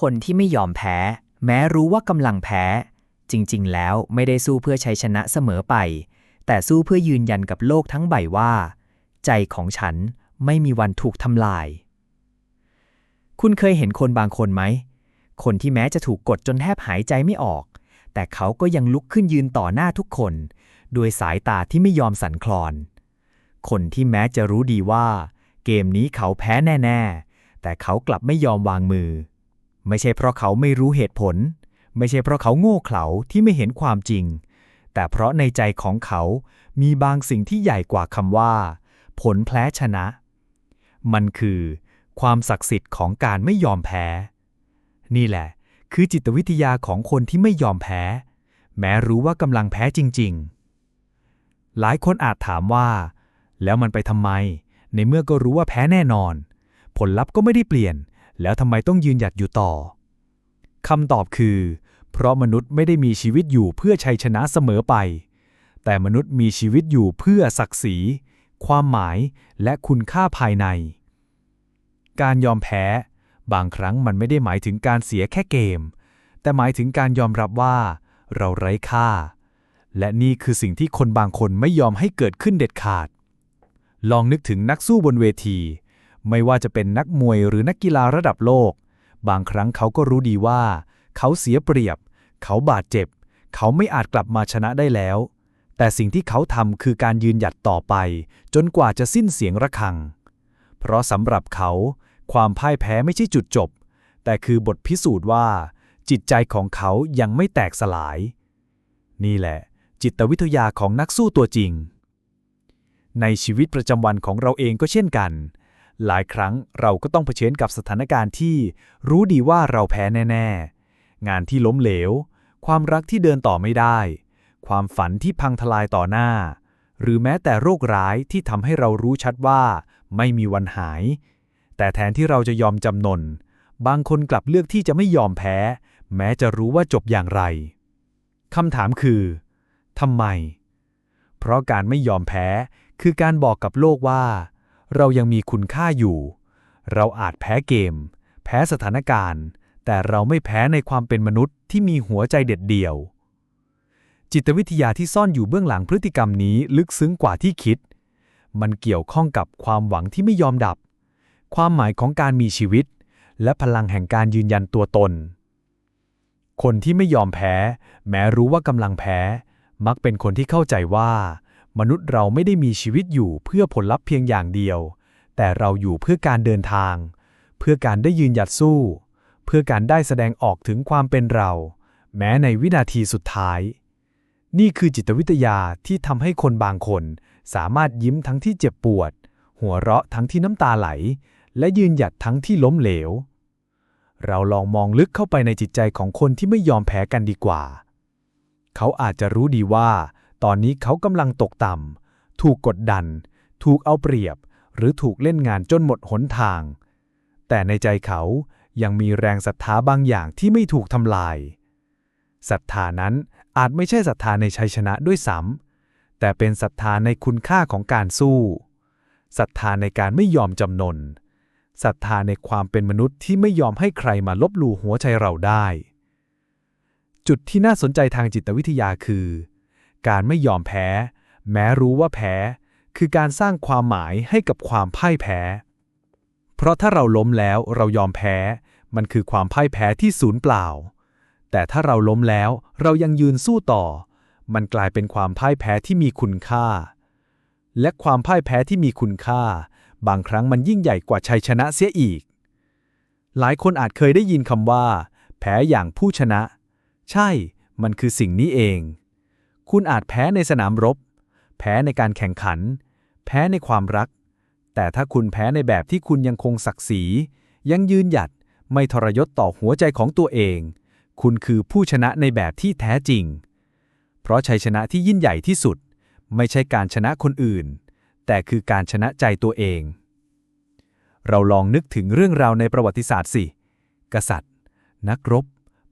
คนที่ไม่ยอมแพ้ แม้รู้ว่ากำลังแพ้ จริง ๆ แล้วไม่ได้สู้เพื่อชัยชนะเสมอไป แต่สู้เพื่อยืนยันกับโลกทั้งใบว่า ใจของฉันไม่มีวันถูกทำลาย คุณเคยเห็นคนบางคนไหม คนที่แม้จะถูกกดจนแทบหายใจไม่ออก แต่เขาก็ยังลุกขึ้นยืนต่อหน้าทุกคนด้วยสายตาที่ไม่ยอมสั่นคลอน คนที่แม้จะรู้ดีว่า เกมนี้เขาแพ้แน่ ๆ แต่เขากลับไม่ยอมวางมือ ไม่ใช่เพราะเขาไม่รู้เหตุผล ไม่ใช่เพราะเขาโง่เขลาที่ไม่เห็นความจริง แต่เพราะในใจของเขามีบางสิ่งที่ใหญ่กว่าคำว่า ผลแพ้ชนะ มันคือ ความศักดิ์สิทธิ์ของการไม่ยอมแพ้ นี่แหละ คือจิตวิทยาของคนที่ไม่ยอมแพ้ แม้รู้ว่ากำลังแพ้จริง ๆ หลายคนอาจถามว่า แล้วมันไปทำไม ในเมื่อก็รู้ว่าแพ้แน่นอน ผลลัพธ์ก็ไม่ได้เปลี่ยน แล้วทำไมต้องยืนหยัดอยู่ต่อคำตอบคือ เพราะมนุษย์ไม่ได้มีชีวิตอยู่เพื่อชัยชนะเสมอไป แต่มนุษย์มีชีวิตอยู่เพื่อศักดิ์ศรี ความหมาย และคุณค่าภายใน การยอมแพ้ บางครั้งมันไม่ได้หมายถึงการเสียแค่เกม แต่หมายถึงการยอมรับว่า เราไร้ค่า และนี่คือสิ่งที่คนบางคนไม่ยอมให้เกิดขึ้นเด็ดขาด ลองนึกถึงนักสู้บนเวที ไม่ว่าจะเป็นนักมวยหรือนักกีฬาระดับโลก บางครั้งเขาก็รู้ดีว่า เขาเสียเปรียบ เขาบาดเจ็บ เขาไม่อาจกลับมาชนะได้แล้ว แต่สิ่งที่เขาทำคือการยืนหยัดต่อไป จนกว่าจะสิ้นเสียงระฆัง เพราะสำหรับเขา ความพ่ายแพ้ไม่ใช่จุดจบ แต่คือบทพิสูจน์ว่า จิตใจของเขายังไม่แตกสลาย นี่แหละ จิตวิทยาของนักสู้ตัวจริง ในชีวิตประจำวันของเราเองก็เช่นกัน หลายครั้งเราก็ต้องเผชิญกับสถานการณ์ที่ รู้ดีว่าเราแพ้แน่ ๆ งานที่ล้มเหลว ความรักที่เดินต่อไม่ได้ ความฝันที่พังทลายต่อหน้า หรือแม้แต่โรคร้ายที่ทำให้เรารู้ชัดว่า ไม่มีวันหาย แต่แทนที่เราจะยอมจำนน บางคนกลับเลือกที่จะไม่ยอมแพ้ แม้จะรู้ว่าจบอย่างไรคำถามคือทำไม เพราะการไม่ยอมแพ้คือการบอกกับโลกว่า เรายังมีคุณค่าอยู่ เราอาจแพ้เกม แพ้สถานการณ์ แต่เราไม่แพ้ในความเป็นมนุษย์ที่มีหัวใจเด็ดเดี่ยว จิตวิทยาที่ซ่อนอยู่เบื้องหลังพฤติกรรมนี้ลึกซึ้งกว่าที่คิด มันเกี่ยวข้องกับความหวังที่ไม่ยอมดับ ความหมายของการมีชีวิต และพลังแห่งการยืนยันตัวตน คนที่ไม่ยอมแพ้ แม้รู้ว่ากำลังแพ้ มักเป็นคนที่เข้าใจว่า มนุษย์เราไม่ได้มีชีวิตอยู่เพื่อผลลัพธ์เพียงอย่างเดียว แต่เราอยู่เพื่อการเดินทาง เพื่อการได้ยืนหยัดสู้ เพื่อการได้แสดงออกถึงความเป็นเรา แม้ในวินาทีสุดท้าย นี่คือจิตวิทยาที่ทำให้คนบางคน สามารถยิ้มทั้งที่เจ็บปวด หัวเราะทั้งที่น้ำตาไหล และยืนหยัดทั้งที่ล้มเหลว เราลองมองลึกเข้าไปในจิตใจของคนที่ไม่ยอมแพ้กันดีกว่า เขาอาจจะรู้ดีว่า ตอนนี้เขากำลังตกต่ำ ถูกกดดัน ถูกเอาเปรียบ หรือถูกเล่นงานจนหมดหนทาง แต่ในใจเขายังมีแรงศรัทธาบางอย่างที่ไม่ถูกทำลาย ศรัทธานั้นอาจไม่ใช่ศรัทธาในชัยชนะด้วยซ้ำ แต่เป็นศรัทธาในคุณค่าของการสู้ ศรัทธาในการไม่ยอมจำนน ศรัทธาในความเป็นมนุษย์ที่ไม่ยอมให้ใครมาลบหลู่หัวใจเราได้ จุดที่น่าสนใจทางจิตวิทยาคือ การไม่ยอมแพ้ แม้รู้ว่าแพ้ คือการสร้างความหมายให้กับความพ่ายแพ้ เพราะถ้าเราล้มแล้วเรายอมแพ้ มันคือความพ่ายแพ้ที่สูญเปล่า แต่ถ้าเราล้มแล้วเรายังยืนสู้ต่อ มันกลายเป็นความพ่ายแพ้ที่มีคุณค่า และความพ่ายแพ้ที่มีคุณค่า บางครั้งมันยิ่งใหญ่กว่าชัยชนะเสียอีก หลายคนอาจเคยได้ยินคำว่า แพ้อย่างผู้ชนะ ใช่ มันคือสิ่งนี้เอง คุณอาจแพ้ในสนามรบ แพ้ในการแข่งขัน แพ้ในความรัก แต่ถ้าคุณแพ้ในแบบที่คุณยังคงศักดิ์ศรี ยังยืนหยัด ไม่ทรยศต่อหัวใจของตัวเอง คุณคือผู้ชนะในแบบที่แท้จริง เพราะชัยชนะที่ยิ่งใหญ่ที่สุด ไม่ใช่การชนะคนอื่น แต่คือการชนะใจตัวเอง เราลองนึกถึงเรื่องราวในประวัติศาสตร์สิ กษัตริย์ นักรบ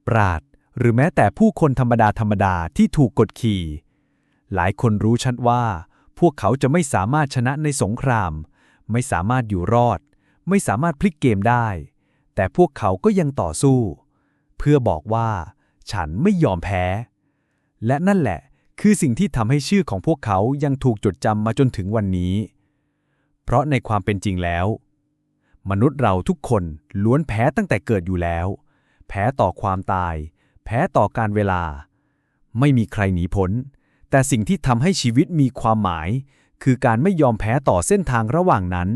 ปราด หรือแม้แต่ผู้คนธรรมดาธรรมดาที่ถูกกดขี่ หลายคนรู้ชัดว่า พวกเขาจะไม่สามารถชนะในสงคราม ไม่สามารถอยู่รอด ไม่สามารถพลิกเกมได้แแต่พวกเขาก็ยังต่อสู้ เพื่อบอกว่า ฉันไม่ยอมแพ้ และนั่นแหละ คือสิ่งที่ทำให้ชื่อของพวกเขายังถูกจดจำมาจนถึงวันนี้ เพราะในความเป็นจริงแล้ว มนุษย์เราทุกคนล้วนแพ้ตั้งแต่เกิดอยู่แล้ว แพ้ต่อความตาย แพ้ต่อการเวลา ไม่มีใครหนีพ้น แต่สิ่งที่ทำให้ชีวิตมีความหมาย คือการไม่ยอมแพ้ต่อเส้นทางระหว่างนั้น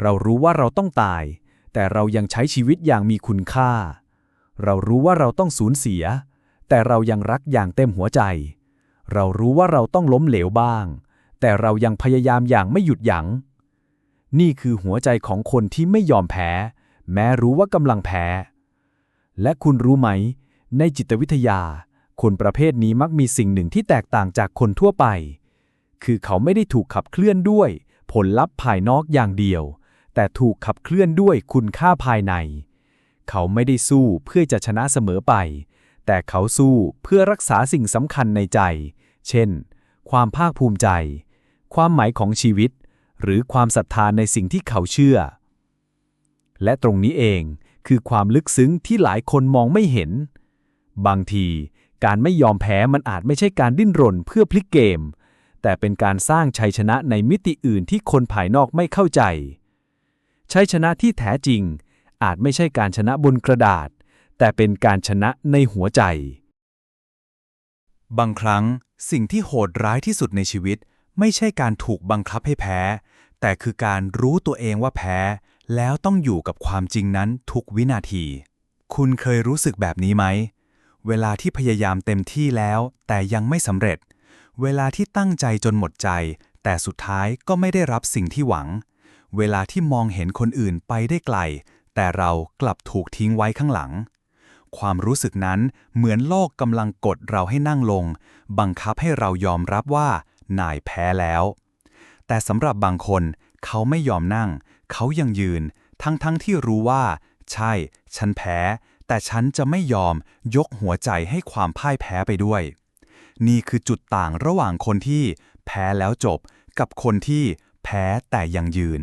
เรารู้ว่าเราต้องตาย แต่เรายังใช้ชีวิตอย่างมีคุณค่า เรารู้ว่าเราต้องสูญเสีย แต่เรายังรักอย่างเต็มหัวใจ เรารู้ว่าเราต้องล้มเหลวบ้าง แต่เรายังพยายามอย่างไม่หยุดหยัง้ง นี่คือหัวใจของคนที่ไม่ยอมแพ้ แม้รู้ว่ากำลังแพ้และคุณรู้ไหม ในจิตวิทยา คนประเภทนี้มักมีสิ่งหนึ่งที่แตกต่างจากคนทั่วไป คือเขาไม่ได้ถูกขับเคลื่อนด้วย ผลลัพธ์ภายนอกอย่างเดียว แต่ถูกขับเคลื่อนด้วยคุณค่าภายใน เขาไม่ได้สู้เพื่อจะชนะเสมอไป แต่เขาสู้เพื่อรักษาสิ่งสำคัญในใจ เช่น ความภาคภูมิใจ ความหมายของชีวิต หรือความศรัทธาในสิ่งที่เขาเชื่อ และตรงนี้เองคือความลึกซึ้งที่หลายคนมองไม่เห็น บางที การไม่ยอมแพ้มันอาจไม่ใช่การดิ้นรนเพื่อพลิกเกม แต่เป็นการสร้างชัยชนะในมิติอื่นที่คนภายนอกไม่เข้าใจ ชัยชนะที่แท้จริง อาจไม่ใช่การชนะบนกระดาษ แต่เป็นการชนะในหัวใจ บางครั้งสิ่งที่โหดร้ายที่สุดในชีวิต ไม่ใช่การถูกบังคับให้แพ้ แต่คือการรู้ตัวเองว่าแพ้ แล้วต้องอยู่กับความจริงนั้นทุกวินาที คุณเคยรู้สึกแบบนี้ไหม เวลาที่พยายามเต็มที่แล้วแต่ยังไม่สำเร็จ เวลาที่ตั้งใจจนหมดใจ แต่สุดท้ายก็ไม่ได้รับสิ่งที่หวัง เวลาที่มองเห็นคนอื่นไปได้ไกล แต่เรากลับถูกทิ้งไว้ข้างหลัง ความรู้สึกนั้นเหมือนโลกกำลังกดเราให้นั่งลง บังคับให้เรายอมรับว่านายแพ้แล้ว แต่สำหรับบางคนเขาไม่ยอมนั่ง เขายังยืน ทั้งๆทที่รู้ว่า ใช่ ฉันแพ้ แต่ฉันจะไม่ยอมยกหัวใจให้ความพ่ายแพ้ไปด้วย นี่คือจุดต่างระหว่างคนที่แพ้แล้วจบกับคนที่แพ้แต่ยังยืน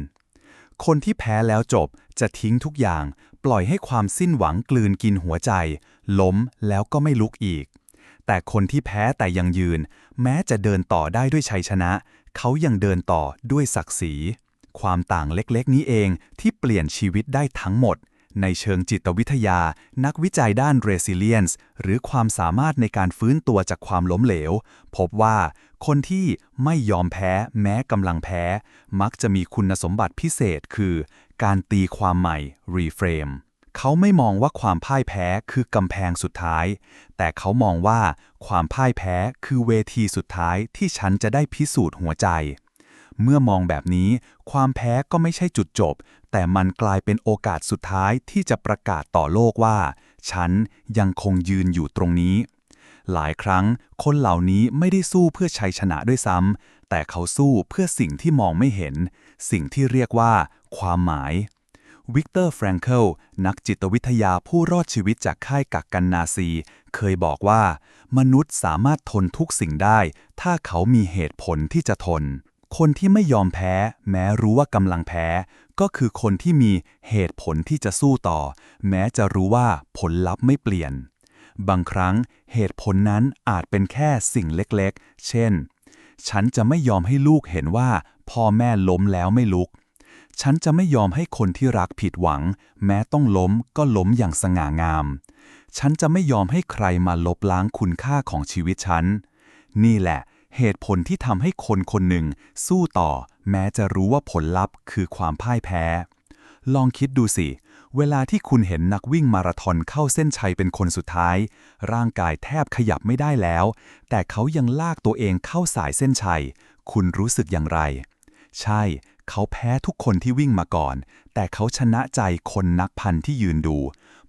คนที่แพ้แล้วจบจะทิ้งทุกอย่าง ปล่อยให้ความสิ้นหวังกลืนกินหัวใจ ล้มแล้วก็ไม่ลุกอีก แต่คนที่แพ้แต่ยังยืน แม้จะเดินต่อได้ด้วยชัยชนะ เขายังเดินต่อด้วยศักดิ์ศรี ความต่างเล็กๆ นี้เองที่เปลี่ยนชีวิตได้ทั้งหมด ในเชิงจิตวิทยา นักวิจัยด้าน resilience หรือความสามารถในการฟื้นตัวจากความล้มเหลว พบว่า คนที่ไม่ยอมแพ้แม้กำลังแพ้ มักจะมีคุณสมบัติพิเศษคือ การตีความใหม่ reframe เขาไม่มองว่าความพ่ายแพ้คือกำแพงสุดท้าย แต่เขามองว่าความพ่ายแพ้คือเวทีสุดท้ายที่ฉันจะได้พิสูจน์หัวใจ เมื่อมองแบบนี้ ความแพ้ก็ไม่ใช่จุดจบ แต่มันกลายเป็นโอกาสสุดท้ายที่จะประกาศต่อโลกว่า ฉันยังคงยืนอยู่ตรงนี้ หลายครั้งคนเหล่านี้ไม่ได้สู้เพื่อชัยชนะด้วยซ้ำแต่เขาสู้เพื่อสิ่งที่มองไม่เห็น สิ่งที่เรียกว่า ความหมายวิกเตอร์แฟรงเคิลนักจิตวิทยาผู้รอดชีวิตจากค่ายกักกันนาซี เคยบอกว่า มนุษย์สามารถทนทุกสิ่งได้ ถ้าเขามีเหตุผลที่จะทน คนที่ไม่ยอมแพ้ แม้รู้ว่ากำลังแพ้ ก็คือคนที่มีเหตุผลที่จะสู้ต่อ แม้จะรู้ว่าผลลัพธ์ไม่เปลี่ยน บางครั้งเหตุผลนั้นอาจเป็นแค่สิ่งเล็กๆ เช่น ฉันจะไม่ยอมให้ลูกเห็นว่าพ่อแม่ล้มแล้วไม่ลุก ฉันจะไม่ยอมให้คนที่รักผิดหวัง แม้ต้องล้มก็ล้มอย่างสง่างาม ฉันจะไม่ยอมให้ใครมาลบล้างคุณค่าของชีวิตฉัน นี่แหละ เหตุผลที่ทำให้คนคนหนึ่ง สู้ต่อ แม้จะรู้ว่าผลลัพธ์คือความพ่ายแพ้ ลองคิดดูสิ เวลาที่คุณเห็นนักวิ่งมาราธอนเข้าเส้นชัยเป็นคนสุดท้าย ร่างกายแทบขยับไม่ได้แล้ว แต่เขายังลากตัวเองเข้าสายเส้นชัย คุณรู้สึกอย่างไร ใช่ เขาแพ้ทุกคนที่วิ่งมาก่อน แต่เขาชนะใจคนนักพันที่ยืนดู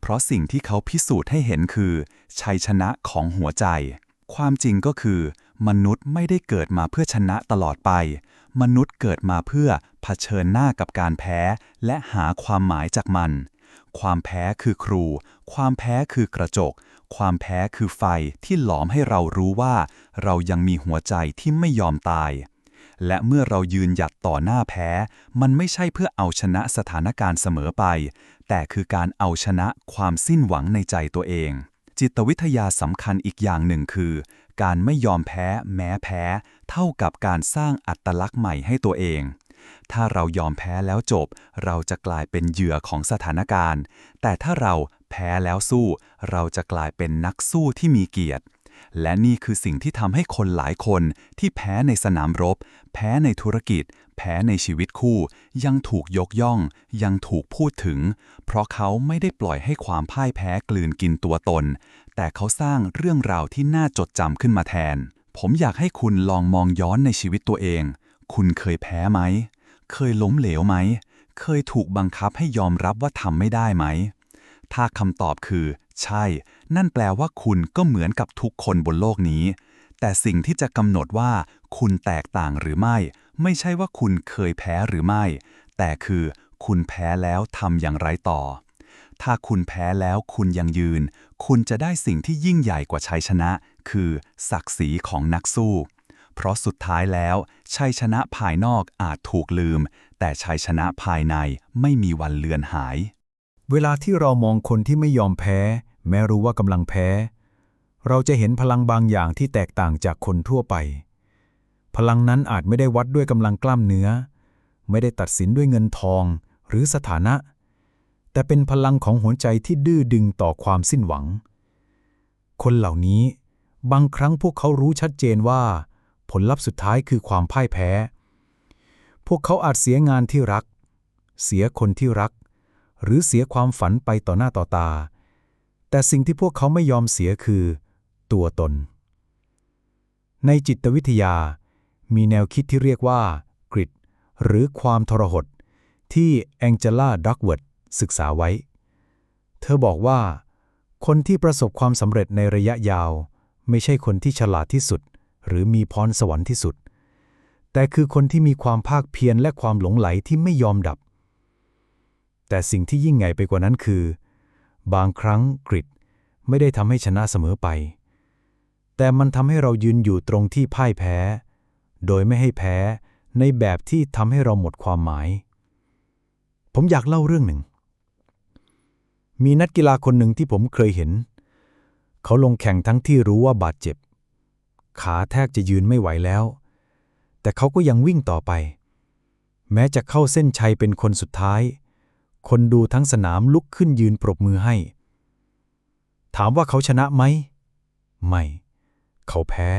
เพราะสิ่งที่เขาพิสูจน์ให้เห็นคือ ชัยชนะของหัวใจ ความจริงก็คือ มนุษย์ไม่ได้เกิดมาเพื่อชนะตลอดไป มนุษย์เกิดมาเพื่อเผชิญหน้ากับการแพ้ และหาความหมายจากมัน ความแพ้คือครู ความแพ้คือกระจก ความแพ้คือไฟที่หลอมให้เรารู้ว่า เรายังมีหัวใจที่ไม่ยอมตาย และเมื่อเรายืนหยัดต่อหน้าแพ้ มันไม่ใช่เพื่อเอาชนะสถานการณ์เสมอไป แต่คือการเอาชนะความสิ้นหวังในใจตัวเอง จิตวิทยาสำคัญอีกอย่างหนึ่งคือ การไม่ยอมแพ้แม้แพ้ เท่ากับการสร้างอัตลักษณ์ใหม่ให้ตัวเอง ถ้าเรายอมแพ้แล้วจบ เราจะกลายเป็นเหยื่อของสถานการณ์ แต่ถ้าเราแพ้แล้วสู้ เราจะกลายเป็นนักสู้ที่มีเกียรติ และนี่คือสิ่งที่ทำให้คนหลายคนที่แพ้ในสนามรบ แพ้ในธุรกิจ แพ้ในชีวิตคู่ ยังถูกยกย่อง ยังถูกพูดถึง เพราะเขาไม่ได้ปล่อยให้ความพ่ายแพ้กลืนกินตัวตน แต่เขาสร้างเรื่องราวที่น่าจดจำขึ้นมาแทน ผมอยากให้คุณลองมองย้อนในชีวิตตัวเอง คุณเคยแพ้ไหม เคยล้มเหลวไหม เคยถูกบังคับให้ยอมรับว่าทำไม่ได้ไหม ถ้าคำตอบคือ ใช่ นั่นแปลว่าคุณก็เหมือนกับทุกคนบนโลกนี้ แต่สิ่งที่จะกำหนดว่า คุณแตกต่างหรือไม่ ไม่ใช่ว่าคุณเคยแพ้หรือไม่ แต่คือคุณแพ้แล้วทำอย่างไรต่อ ถ้าคุณแพ้แล้วคุณยังยืน คุณจะได้สิ่งที่ยิ่งใหญ่กว่าชัยชนะ คือศักดิ์ศรีของนักสู้ เพราะสุดท้ายแล้ว ชัยชนะภายนอกอาจถูกลืม แต่ชัยชนะภายในไม่มีวันเลือนหาย เวลาที่เรามองคนที่ไม่ยอมแพ้ แม้รู้ว่ากำลังแพ้ เราจะเห็นพลังบางอย่างที่แตกต่างจากคนทั่วไป พลังนั้นอาจไม่ได้วัดด้วยกำลังกล้ามเนื้อ ไม่ได้ตัดสินด้วยเงินทองหรือสถานะ แต่เป็นพลังของหัวใจที่ดื้อดึงต่อความสิ้นหวัง คนเหล่านี้ บางครั้งพวกเขารู้ชัดเจนว่า ผลลัพธ์สุดท้ายคือความพ่ายแพ้ พวกเขาอาจเสียงานที่รัก เสียคนที่รัก หรือเสียความฝันไปต่อหน้าต่อตา แต่สิ่งที่พวกเขาไม่ยอมเสียคือ ตัวตน ในจิตวิทยา มีแนวคิดที่เรียกว่ากริดหรือความทรหดที่แองเจล่าดักเวิร์ดศึกษาไว้ เธอบอกว่า คนที่ประสบความสำเร็จในระยะยาว ไม่ใช่คนที่ฉลาดที่สุด หรือมีพรสวรรค์ที่สุด แต่คือคนที่มีความภาคเพียรและความหลงไหลที่ไม่ยอมดับ แต่สิ่งที่ยิ่งใหญ่ไปกว่านั้นคือ บางครั้งกริดไม่ได้ทำให้ชนะเสมอไป แต่มันทำให้เรายืนอยู่ตรงที่พ่ายแพ้ โดยไม่ให้แพ้ในแบบที่ทำให้เราหมดความหมาย ผมอยากเล่าเรื่องหนึ่ง มีนักกีฬาคนหนึ่งที่ผมเคยเห็น เขาลงแข่งทั้งที่รู้ว่าบาดเจ็บ ขาแทบจะยืนไม่ไหวแล้ว แต่เขาก็ยังวิ่งต่อไป แม้จะเข้าเส้นชัยเป็นคนสุดท้าย คนดูทั้งสนามลุกขึ้นยืนปรบมือให้ ถามว่าเขาชนะไหม ไม่ เขาแพ้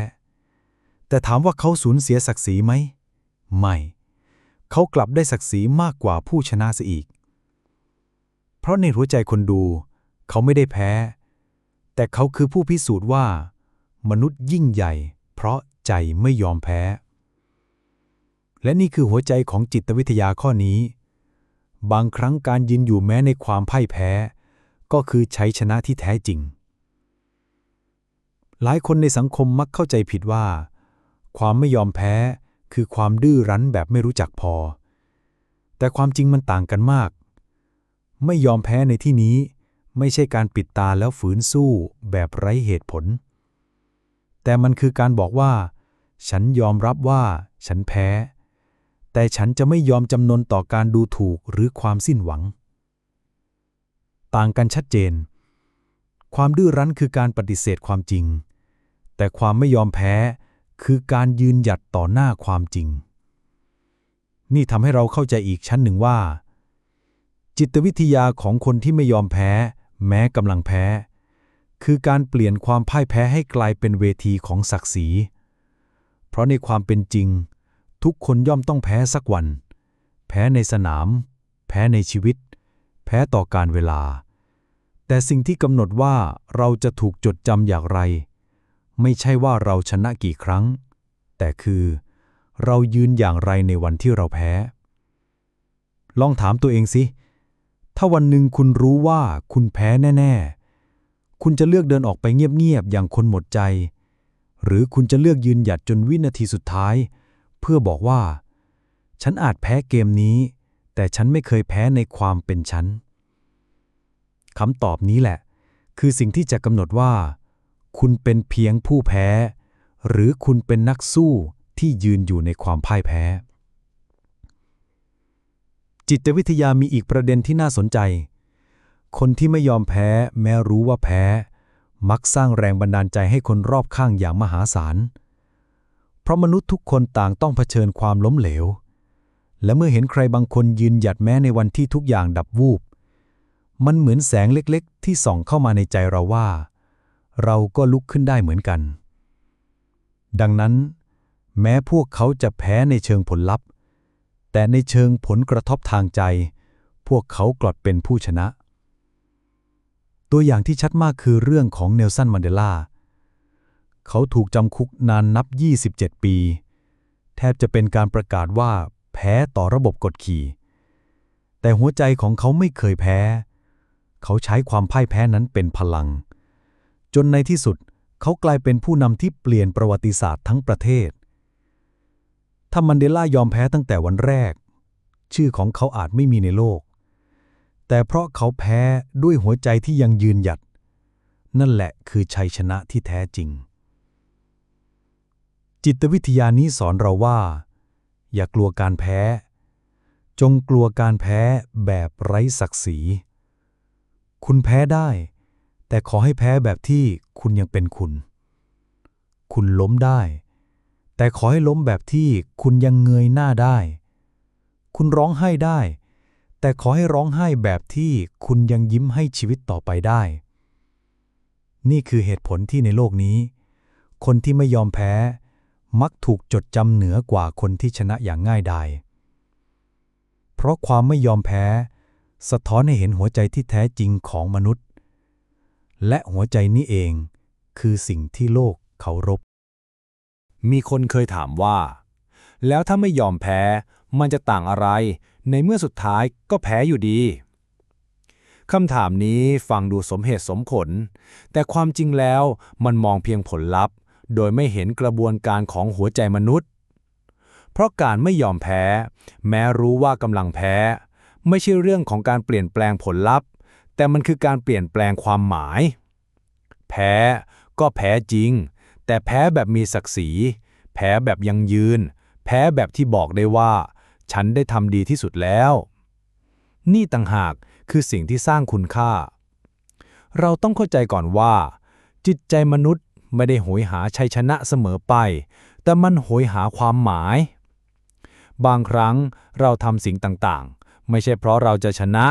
แต่ถามว่าเขาสูญเสียศักดิ์ศรีไหม ไม่ เขากลับได้ศักดิ์ศรีมากกว่าผู้ชนะเสียอีก เพราะในหัวใจคนดู เขาไม่ได้แพ้ แต่เขาคือผู้พิสูจน์ว่า มนุษย์ยิ่งใหญ่ เพราะใจไม่ยอมแพ้ และนี่คือหัวใจของจิตวิทยาข้อนี้ บางครั้งการยืนอยู่แม้ในความพ่ายแพ้ ก็คือชัยชนะที่แท้จริง หลายคนในสังคมมักเข้าใจผิดว่า ความไม่ยอมแพ้คือความดื้อรั้นแบบไม่รู้จักพอ แต่ความจริงมันต่างกันมาก ไม่ยอมแพ้ในที่นี้ ไม่ใช่การปิดตาแล้วฝืนสู้แบบไร้เหตุผล แต่มันคือการบอกว่า ฉันยอมรับว่าฉันแพ้ แต่ฉันจะไม่ยอมจำนนต่อการดูถูกหรือความสิ้นหวัง ต่างกันชัดเจน ความดื้อรั้นคือการปฏิเสธความจริง แต่ความไม่ยอมแพ้ คือการยืนหยัดต่อหน้าความจริง นี่ทำให้เราเข้าใจอีกชั้นหนึ่งว่า จิตวิทยาของคนที่ไม่ยอมแพ้ แม้กำลังแพ้ คือการเปลี่ยนความพ่ายแพ้ให้กลายเป็นเวทีของศักดิ์ศรี เพราะในความเป็นจริง ทุกคนย่อมต้องแพ้สักวัน แพ้ในสนาม แพ้ในชีวิต แพ้ต่อการเวลา แต่สิ่งที่กำหนดว่าเราจะถูกจดจำอย่างไร ไม่ใช่ว่าเราชนะกี่ครั้ง แต่คือ เรายืนอย่างไรในวันที่เราแพ้ ลองถามตัวเองสิ ถ้าวันหนึ่งคุณรู้ว่าคุณแพ้แน่ ๆ คุณจะเลือกเดินออกไปเงียบ ๆ อย่างคนหมดใจ หรือคุณจะเลือกยืนหยัดจนวินาทีสุดท้าย เพื่อบอกว่า ฉันอาจแพ้เกมนี้ แต่ฉันไม่เคยแพ้ในความเป็นฉันคำตอบนี้แหละ คือสิ่งที่จะกำหนดว่า คุณเป็นเพียงผู้แพ้ หรือคุณเป็นนักสู้ที่ยืนอยู่ในความพ่ายแพ้ จิตวิทยามีอีกประเด็นที่น่าสนใจ คนที่ไม่ยอมแพ้แม้รู้ว่าแพ้ มักสร้างแรงบันดาลใจให้คนรอบข้างอย่างมหาศาล เพราะมนุษย์ทุกคนต่างต้องเผชิญความล้มเหลว และเมื่อเห็นใครบางคนยืนหยัดแม้ในวันที่ทุกอย่างดับวูบ มันเหมือนแสงเล็กๆ ที่ส่องเข้ามาในใจเราว่า เราก็ลุกขึ้นได้เหมือนกัน ดังนั้น แม้พวกเขาจะแพ้ในเชิงผลลัพธ์ แต่ในเชิงผลกระทบทางใจ พวกเขากลับเป็นผู้ชนะ ตัวอย่างที่ชัดมากคือเรื่องของเนลสันมันเดลาเขาถูกจำคุกนานนับ 27 ปี แทบจะเป็นการประกาศว่าแพ้ต่อระบบกดขี่ แต่หัวใจของเขาไม่เคยแพ้ เขาใช้ความพ่ายแพ้นั้นเป็นพลัง จนในที่สุดเขากลายเป็นผู้นำที่เปลี่ยนประวัติศาสตร์ทั้งประเทศ ถ้ามันเดล่ายอมแพ้ตั้งแต่วันแรก ชื่อของเขาอาจไม่มีในโลก แต่เพราะเขาแพ้ด้วยหัวใจที่ยังยืนหยัด นั่นแหละคือชัยชนะที่แท้จริง จิตวิทยานี้สอนเราว่า อย่ากลัวการแพ้ จงกลัวการแพ้แบบไร้ศักดิ์ศรี คุณแพ้ได้ แต่ขอให้แพ้แบบที่คุณยังเป็นคุณ คุณล้มได้ แต่ขอให้ล้มแบบที่คุณยังเงยหน้าได้ คุณร้องไห้ได้ แต่ขอให้ร้องไห้แบบที่คุณยังยิ้มให้ชีวิตต่อไปได้ นี่คือเหตุผลที่ในโลกนี้ คนที่ไม่ยอมแพ้ มักถูกจดจำเหนือกว่าคนที่ชนะอย่างง่ายดาย เพราะความไม่ยอมแพ้ สะท้อนให้เห็นหัวใจที่แท้จริงของมนุษย์ และหัวใจนี้เอง คือสิ่งที่โลกเคารพ มีคนเคยถามว่า แล้วถ้าไม่ยอมแพ้ มันจะต่างอะไร ในเมื่อสุดท้ายก็แพ้อยู่ดีคำถามนี้ฟังดูสมเหตุสมผล แต่ความจริงแล้วมันมองเพียงผลลัพธ์ โดยไม่เห็นกระบวนการของหัวใจมนุษย์ เพราะการไม่ยอมแพ้ แม้รู้ว่ากำลังแพ้ ไม่ใช่เรื่องของการเปลี่ยนแปลงผลลัพธ์ แต่มันคือการเปลี่ยนแปลงความหมาย แพ้ก็แพ้จริง แต่แพ้แบบมีศักดิ์ศรี แพ้แบบยังยืน แพ้แบบที่บอกได้ว่า ฉันได้ทำดีที่สุดแล้ว นี่ต่างหากคือสิ่งที่สร้างคุณค่า เราต้องเข้าใจก่อนว่า จิตใจมนุษย์ไม่ได้โหยหาชัยชนะเสมอไป แต่มันโหยหาความหมาย บางครั้งเราทำสิ่งต่างๆ ไม่ใช่เพราะเราจะชนะ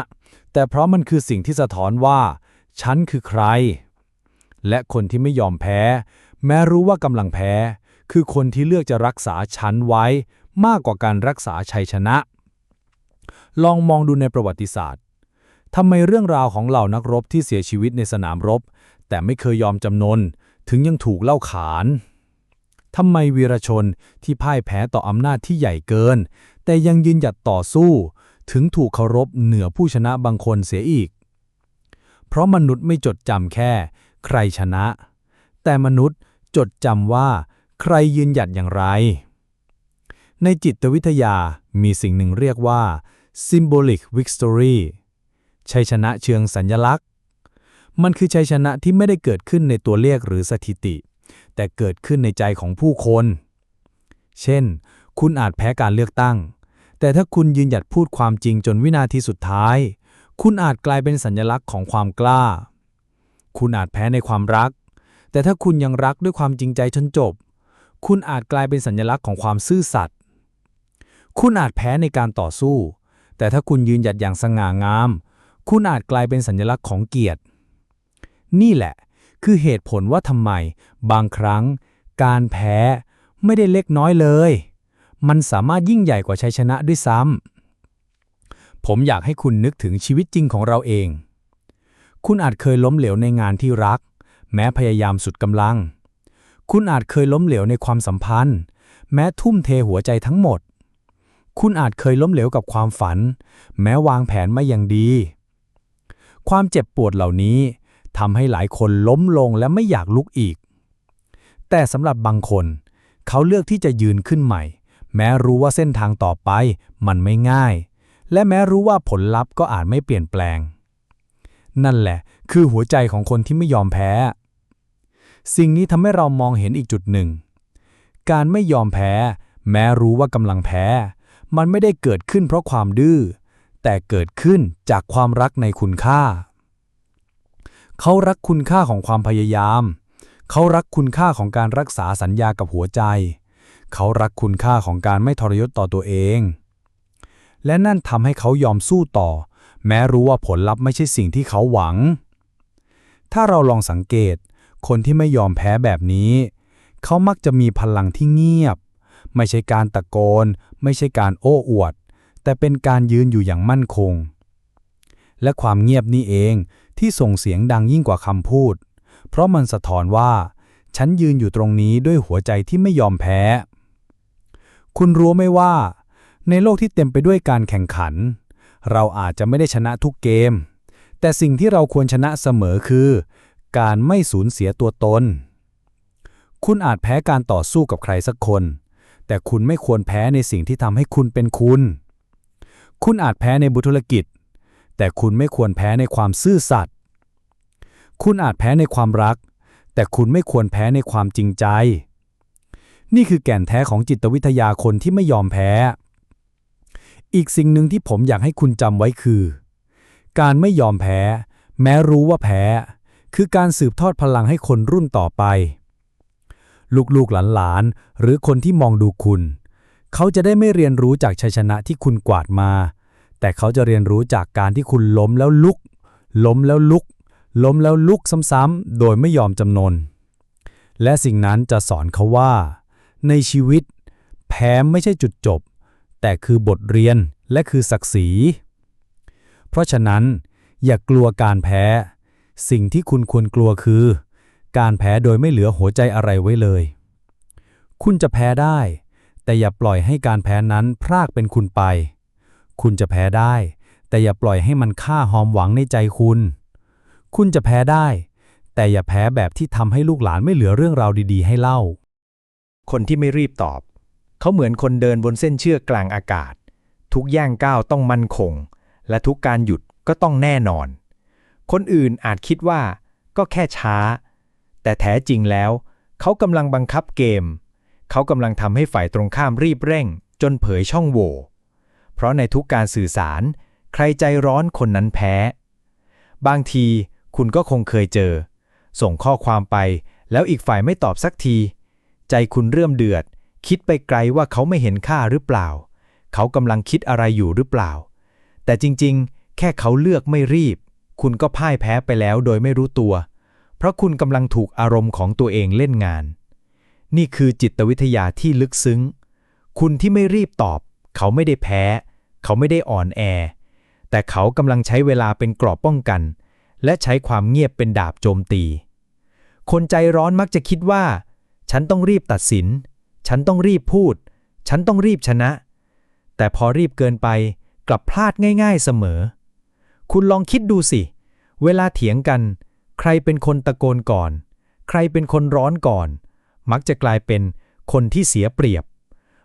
แต่เพราะมันคือสิ่งที่สะท้อนว่า ฉันคือใคร และคนที่ไม่ยอมแพ้ แม้รู้ว่ากำลังแพ้ คือคนที่เลือกจะรักษาชั้นไว้ มากกว่าการรักษาชัยชนะ ลองมองดูในประวัติศาสตร์ทำไมเรื่องราวของเหล่านักรบที่เสียชีวิตในสนามรบ แต่ไม่เคยยอมจำนน ถึงยังถูกเล่าขานทำไมวีรชนที่พ่ายแพ้ต่ออำนาจที่ใหญ่เกิน แต่ยังยืนหยัดต่อสู้ ถึงถูกเคารพเหนือผู้ชนะบางคนเสียอีก เพราะมนุษย์ไม่จดจำแค่ ใครชนะ แต่มนุษย์จดจำว่า ใครยืนหยัดอย่างไร ในจิตวิทยามีสิ่งหนึ่งเรียกว่า symbolic victory ชัยชนะเชิงสัญญลักษณ์ มันคือชัยชนะที่ไม่ได้เกิดขึ้นในตัวเลขหรือสถิติ แต่เกิดขึ้นในใจของผู้คน เช่น คุณอาจแพ้การเลือกตั้ง แต่ถ้าคุณยืนหยัดพูดความจริงจนวินาทีสุดท้าย คุณอาจกลายเป็นสัญลักษณ์ของความกล้า คุณอาจแพ้ในความรัก แต่ถ้าคุณยังรักด้วยความจริงใจจนจบ คุณอาจกลายเป็นสัญลักษณ์ของความซื่อสัตย์ คุณอาจแพ้ในการต่อสู้ แต่ถ้าคุณยืนหยัดอย่างสง่างาม คุณอาจกลายเป็นสัญลักษณ์ของเกียรติ นี่แหละ คือเหตุผลว่าทำไม บางครั้ง การแพ้ไม่ได้เล็กน้อยเลย มันสามารถยิ่งใหญ่กว่าชัยชนะด้วยซ้ำ ผมอยากให้คุณนึกถึงชีวิตจริงของเราเอง คุณอาจเคยล้มเหลวในงานที่รัก แม้พยายามสุดกำลัง คุณอาจเคยล้มเหลวในความสัมพันธ์ แม้ทุ่มเทหัวใจทั้งหมด คุณอาจเคยล้มเหลวกับความฝัน แม้วางแผนม่อย่างดี ความเจ็บปวดเหล่านี้ทำให้หลายคนล้มลงและไม่อยากลุกอีก แต่สำหรับบางคน เขาเลือกที่จะยืนขึ้นใหม่ แม้รู้ว่าเส้นทางต่อไปมันไม่ง่าย และแม้รู้ว่าผลลัพธ์ก็อาจไม่เปลี่ยนแปลง นั่นแหละ คือหัวใจของคนที่ไม่ยอมแพ้ สิ่งนี้ทำให้เรามองเห็นอีกจุดหนึ่ง การไม่ยอมแพ้ แม้รู้ว่ากำลังแพ้ มันไม่ได้เกิดขึ้นเพราะความดื้อ แต่เกิดขึ้นจากความรักในคุณค่า เขารักคุณค่าของความพยายาม เขารักคุณค่าของการรักษาสัญญากับหัวใจ เขารักคุณค่าของการไม่ทรยศต่อตัวเอง และนั่นทำให้เขายอมสู้ต่อ แม้รู้ว่าผลลัพธ์ไม่ใช่สิ่งที่เขาหวัง ถ้าเราลองสังเกต คนที่ไม่ยอมแพ้แบบนี้ เขามักจะมีพลังที่เงียบ ไม่ใช่การตะโกน ไม่ใช่การโอ้อวด แต่เป็นการยืนอยู่อย่างมั่นคง และความเงียบนี่เองที่ส่งเสียงดังยิ่งกว่าคำพูด เพราะมันสะท้อนว่าฉันยืนอยู่ตรงนี้ด้วยหัวใจที่ไม่ยอมแพ้ คุณรู้ไหมว่า ในโลกที่เต็มไปด้วยการแข่งขัน เราอาจจะไม่ได้ชนะทุกเกม แต่สิ่งที่เราควรชนะเสมอคือ การไม่สูญเสียตัวตน คุณอาจแพ้การต่อสู้กับใครสักคน แต่คุณไม่ควรแพ้ในสิ่งที่ทำให้คุณเป็นคุณ คุณอาจแพ้ในบุธุรกิจ แต่คุณไม่ควรแพ้ในความซื่อสัตย์คุณอาจแพ้ในความรัก แต่คุณไม่ควรแพ้ในความจริงใจ นี่คือแก่นแท้ของจิตวิทยาคนที่ไม่ยอมแพ้ อีกสิ่งหนึ่งที่ผมอยากให้คุณจำไว้คือ การไม่ยอมแพ้ แม้รู้ว่าแพ้ คือการสืบทอดพลังให้คนรุ่นต่อไป ลูกๆหลานๆหรือคนที่มองดูคุณ เขาจะได้ไม่เรียนรู้จากชัยชนะที่คุณกวาดมา แต่เขาจะเรียนรู้จากการที่คุณล้มแล้วลุก ล้มแล้วลุก ล้มแล้วลุกซ้ำๆโดยไม่ยอมจำนน และสิ่งนั้นจะสอนเขาว่า ในชีวิต แพ้ไม่ใช่จุดจบ แต่คือบทเรียนและคือศักดิ์ศรี เพราะฉะนั้น อย่ากลัวการแพ้ สิ่งที่คุณควรกลัวคือ การแพ้โดยไม่เหลือหัวใจอะไรไว้เลย คุณจะแพ้ได้ แต่อย่าปล่อยให้การแพ้นั้นพรากเป็นคุณไป คุณจะแพ้ได้ แต่อย่าปล่อยให้มันฆ่าหอมหวังในใจคุณ คุณจะแพ้ได้ แต่อย่าแพ้แบบที่ทำให้ลูกหลานไม่เหลือเรื่องราวดี ๆ ให้เล่า คนที่ไม่รีบตอบ เขาเหมือนคนเดินบนเส้นเชือกกลางอากาศ ทุกย่างก้าวต้องมั่นคง และทุกการหยุดก็ต้องแน่นอน คนอื่นอาจคิดว่าก็แค่ช้า แต่แท้จริงแล้ว เขากำลังบังคับเกม เขากำลังทำให้ฝ่ายตรงข้ามรีบเร่ง จนเผยช่องโหว่เพราะในทุกการสื่อสาร ใครใจร้อนคนนั้นแพ้ บางทีคุณก็คงเคยเจอ ส่งข้อความไปแล้วอีกฝ่ายไม่ตอบสักที ใจคุณเริ่มเดือด คิดไปไกลว่าเขาไม่เห็นค่าหรือเปล่า เขากำลังคิดอะไรอยู่หรือเปล่า แต่จริงๆ แค่เขาเลือกไม่รีบ คุณก็พ่ายแพ้ไปแล้วโดยไม่รู้ตัว เพราะคุณกำลังถูกอารมณ์ของตัวเองเล่นงาน นี่คือจิตวิทยาที่ลึกซึ้ง คุณที่ไม่รีบตอบ เขาไม่ได้แพ้ เขาไม่ได้อ่อนแอ แต่เขากำลังใช้เวลาเป็นกรอบป้องกัน และใช้ความเงียบเป็นดาบโจมตี คนใจร้อนมักจะคิดว่า ฉันต้องรีบตัดสิน ฉันต้องรีบพูด ฉันต้องรีบชนะ แต่พอรีบเกินไปกลับพลาดง่าย ๆเสมอ คุณลองคิดดูสิ เวลาเถียงกัน ใครเป็นคนตะโกนก่อน ใครเป็นคนร้อนก่อน มักจะกลายเป็นคนที่เสียเปรียบ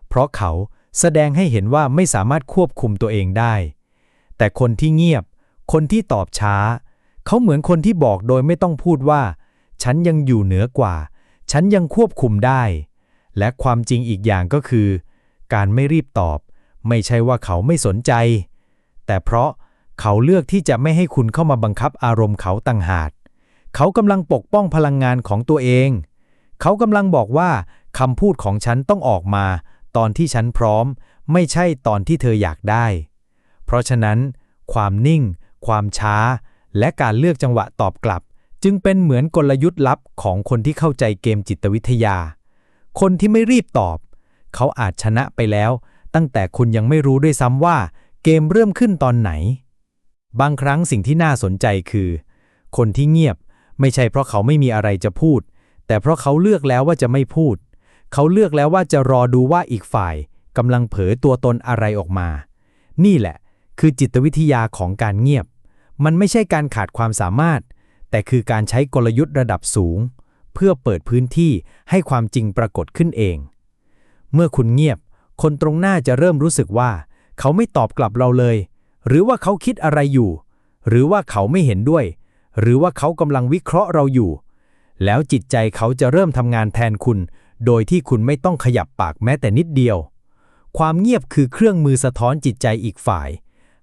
เพราะเขาแสดงให้เห็นว่าไม่สามารถควบคุมตัวเองได้ แต่คนที่เงียบ คนที่ตอบช้า เขาเหมือนคนที่บอกโดยไม่ต้องพูดว่า ฉันยังอยู่เหนือกว่า ฉันยังควบคุมได้ และความจริงอีกอย่างก็คือ การไม่รีบตอบ ไม่ใช่ว่าเขาไม่สนใจ แต่เพราะเขาเลือกที่จะไม่ให้คุณเข้ามาบังคับอารมณ์เขาต่างหากเขากำลังปกป้องพลังงานของตัวเอง เขากำลังบอกว่าคำพูดของฉันต้องออกมา ตอนที่ฉันพร้อม ไม่ใช่ตอนที่เธออยากได้ เพราะฉะนั้น ความนิ่ง ความช้า และการเลือกจังหวะตอบกลับ จึงเป็นเหมือนกลยุทธ์ลับของคนที่เข้าใจเกมจิตวิทยา คนที่ไม่รีบตอบ เขาอาจชนะไปแล้ว ตั้งแต่คุณยังไม่รู้ด้วยซ้ำว่า เกมเริ่มขึ้นตอนไหน บางครั้งสิ่งที่น่าสนใจคือ คนที่เงียบไม่ใช่เพราะเขาไม่มีอะไรจะพูด แต่เพราะเขาเลือกแล้วว่าจะไม่พูด เขาเลือกแล้วว่าจะรอดูว่าอีกฝ่ายกำลังเผยตัวตนอะไรออกมา นี่แหละ คือจิตวิทยาของการเงียบ มันไม่ใช่การขาดความสามารถ แต่คือการใช้กลยุทธ์ระดับสูง เพื่อเปิดพื้นที่ให้ความจริงปรากฏขึ้นเอง เมื่อคุณเงียบ คนตรงหน้าจะเริ่มรู้สึกว่า เขาไม่ตอบกลับเราเลย หรือว่าเขาคิดอะไรอยู่ หรือว่าเขาไม่เห็นด้วย หรือว่าเขากำลังวิเคราะห์เราอยู่ แล้วจิตใจเขาจะเริ่มทำงานแทนคุณ โดยที่คุณไม่ต้องขยับปากแม้แต่นิดเดียว ความเงียบคือเครื่องมือสะท้อนจิตใจอีกฝ่าย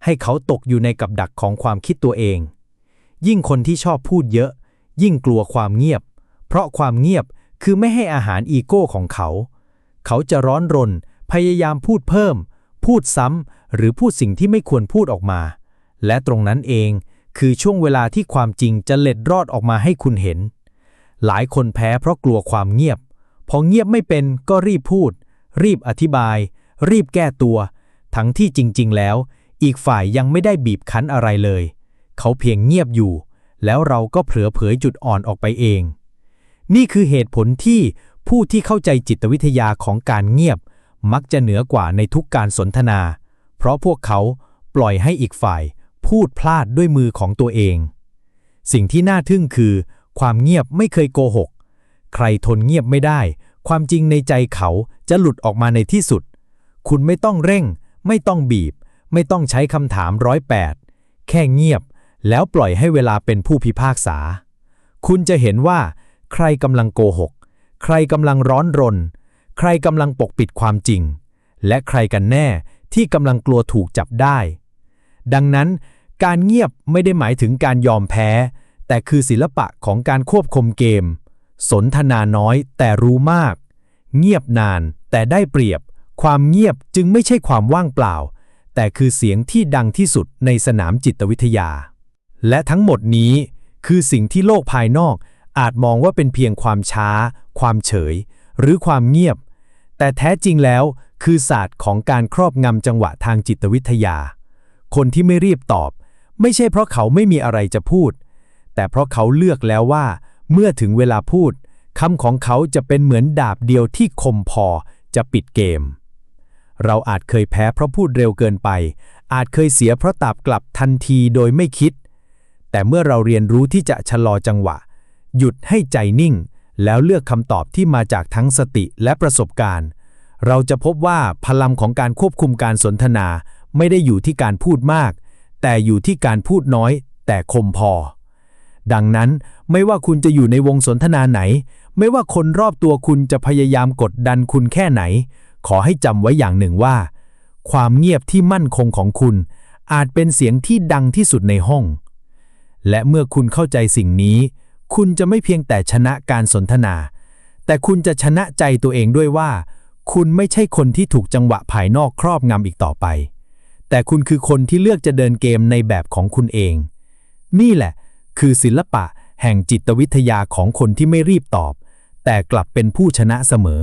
ให้เขาตกอยู่ในกับดักของความคิดตัวเอง ยิ่งคนที่ชอบพูดเยอะ ยิ่งกลัวความเงียบ เพราะความเงียบคือไม่ให้อาหารอีโก้ของเขา เขาจะร้อนรน พยายามพูดเพิ่ม พูดซ้ำ หรือพูดสิ่งที่ไม่ควรพูดออกมา และตรงนั้นเองคือช่วงเวลาที่ความจริงจะเล็ดรอดออกมาให้คุณเห็น หลายคนแพ้เพราะกลัวความเงียบ พอเงียบไม่เป็นก็รีบพูด รีบอธิบาย รีบแก้ตัว ทั้งที่จริง ๆ แล้ว อีกฝ่ายยังไม่ได้บีบคั้นอะไรเลย เขาเพียงเงียบอยู่ แล้วเราก็เผลอเผยจุดอ่อนออกไปเอง นี่คือเหตุผลที่ผู้ที่เข้าใจจิตวิทยาของการเงียบ มักจะเหนือกว่าในทุกการสนทนา เพราะพวกเขาปล่อยให้อีกฝ่าย พูดพลาดด้วยมือของตัวเอง สิ่งที่น่าทึ่งคือ ความเงียบไม่เคยโกหก ใครทนเงียบไม่ได้ ความจริงในใจเขาจะหลุดออกมาในที่สุด คุณไม่ต้องเร่ง ไม่ต้องบีบ ไม่ต้องใช้คำถามร้อยแปดแค่เงียบ แล้วปล่อยให้เวลาเป็นผู้พิพากษา คุณจะเห็นว่า ใครกำลังโกหก ใครกำลังร้อนรน ใครกำลังปกปิดความจริง และใครกันแน่ที่กำลังกลัวถูกจับได้ ดังนั้น การเงียบไม่ได้หมายถึงการยอมแพ้ แต่คือศิลปะของการควบคุมเกม สนทนาน้อยแต่รู้มาก เงียบนานแต่ได้เปรียบ ความเงียบจึงไม่ใช่ความว่างเปล่า แต่คือเสียงที่ดังที่สุดในสนามจิตวิทยา และทั้งหมดนี้คือสิ่งที่โลกภายนอกอาจมองว่าเป็นเพียงความช้า ความเฉย หรือความเงียบ แต่แท้จริงแล้วคือศาสตร์ของการครอบงำจังหวะทางจิตวิทยา คนที่ไม่รีบตอบ ไม่ใช่เพราะเขาไม่มีอะไรจะพูด แต่เพราะเขาเลือกแล้วว่า เมื่อถึงเวลาพูดคำของเขาจะเป็นเหมือนดาบเดียวที่คมพอจะปิดเกม เราอาจเคยแพ้เพราะพูดเร็วเกินไป อาจเคยเสียเพราะตอบกลับทันทีโดยไม่คิด แต่เมื่อเราเรียนรู้ที่จะชะลอจังหวะ หยุดให้ใจนิ่ง แล้วเลือกคำตอบที่มาจากทั้งสติและประสบการณ์ เราจะพบว่าพลังของการควบคุมการสนทนาไม่ได้อยู่ที่การพูดมาก แต่อยู่ที่การพูดน้อย แต่คมพอ ดังนั้นไม่ว่าคุณจะอยู่ในวงสนทนาไหน ไม่ว่าคนรอบตัวคุณจะพยายามกดดันคุณแค่ไหน ขอให้จำไว้อย่างหนึ่งว่า ความเงียบที่มั่นคงของคุณ อาจเป็นเสียงที่ดังที่สุดในห้อง และเมื่อคุณเข้าใจสิ่งนี้ คุณจะไม่เพียงแต่ชนะการสนทนา แต่คุณจะชนะใจตัวเองด้วยว่า คุณไม่ใช่คนที่ถูกจังหวะภายนอกครอบงำอีกต่อไป แต่คุณคือคนที่เลือกจะเดินเกมในแบบของคุณเอง นี่แหละ คือศิลปะแห่งจิตวิทยาของคนที่ไม่รีบตอบ แต่กลับเป็นผู้ชนะเสมอ